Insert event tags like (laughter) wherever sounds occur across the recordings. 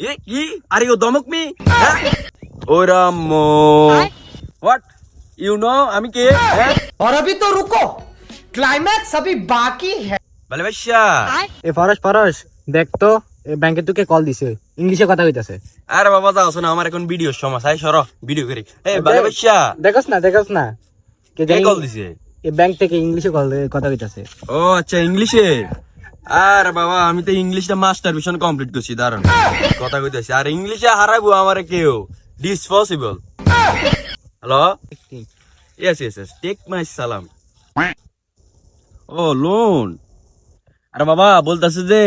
এ কি are you দমক me O রাম্মো what you know আমি কে হ্যাঁ और अभी तो रुको क्लाइमैक्स अभी बाकी है বলে বাচ্চা এ ফরস ফরস দেখ তো ব্যাংকে তোকে কল দিছে ইংলিশে কথা কইতাছে আরে বাবা যাও শোনো আমার এখন ভিডিও সমস্যা এই সরো ভিডিও করি এ বলে বাচ্চা দেখোস না দেখোস না কে কে জানি কল দিছে এ ব্যাংক থেকে ইংলিশে কল কথা কইতাছে ও আচ্ছা ইংলিশে আর বাবা আমি তো ইংলিশটা মাস্টার ভিশন কমপ্লিট করছি দাঁড়ান কথা কইতেছি আর ইংলিশে হারাবো আমার কেউ this possible hello yes yes yes take my সালাম ও লোন আরে বাবা বলতেছে যে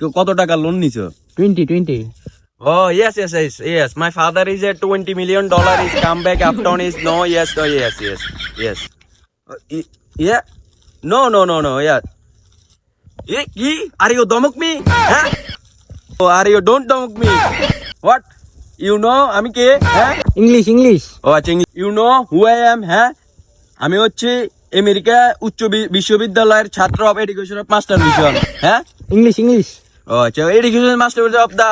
কেউ কত টাকা লোন নিছো twenty twenty Oh yes, yes, yes, yes. My father is a twenty million dollar. Is come back uptown. Is no, yes, oh yes, yes, yes. Uh, y- yeah. No, no, no, no. আরে you দমক me? হ্যাঁ? ও আরে you don't দমক me. What? You know আমি কে? হ্যাঁ? English English. ও আচ্ছা you know who I am হ্যাঁ? আমি হচ্ছে আমেরিকা উচ্চ বিশ্ববিদ্যালয়ের ছাত্র of education of master mission. হ্যাঁ? English English. ও আচ্ছা education master of the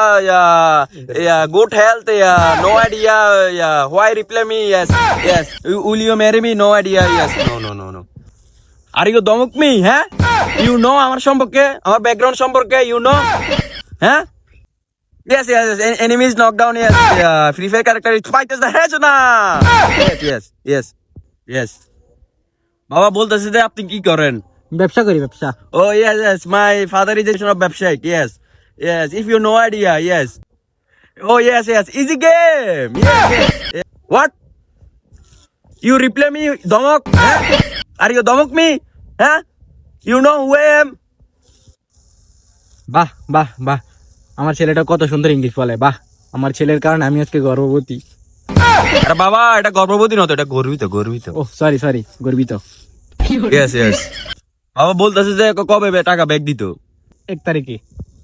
good health no idea why reply me yes yes. Will you marry me? No idea yes. No no no no. Are you দমক me হ্যাঁ? You know আমার সম্পর্কে আমার background সম্পর্কে you know হ্যাঁ? Yes enemies knockdown yes free fire character is fights the yes yes yes বাবা বলতেছে যে আপনি কি করেন? ব্যবসা করি ব্যবসা। ও yes yes my father is in ব্যবসা yes yes if you know idea yes oh yes yes easy game what you reply me দমক হ্যাঁ? You Domok me? Huh? You know who I am? বাহ বাহ বাহ। আমার ছেলেটা কত সুন্দর English বলে বাহ। আমার ছেলের কারণে আমি আজকে গর্ভবতী। আরে বাবা এটা গর্ভবতী নতো এটা গর্বিত গর্বিত। ও সরি সরি গর্বিত। ইয়েস ইয়েস বাবা বলতেছে যে কবে বে- টাকা ব্যাগ দিত? এক তারিখে।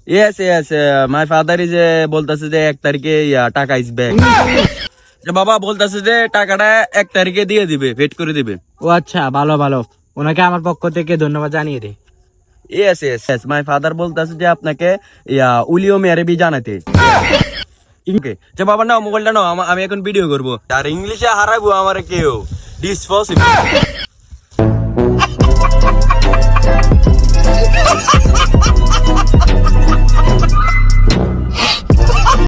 Yes yes my father is বলতেছে যে এক তারিখে ইয়া, টাকা ইজ ব্যাগ (laughs) যে বাবা বলতেছে যে টাকাটা এক তারিখে দিয়ে দিবে ভেট করে দিবে। ও আচ্ছা ভালো ভালো। ওনাকে আমার পক্ষ থেকে ধন্যবাদ জানিয়ে দে yes yes yes my father বলতেছে যে আপনাকে, ইয়া, উলিও মেয়ারেবি জানাতে। Okay. যে বাবা, নাও, মোবাইলটা নাও, আমা- আমি এখন ভিডিও করব। আর ইংলিশে হারাবো আমার কেউ। ডিসপসিবল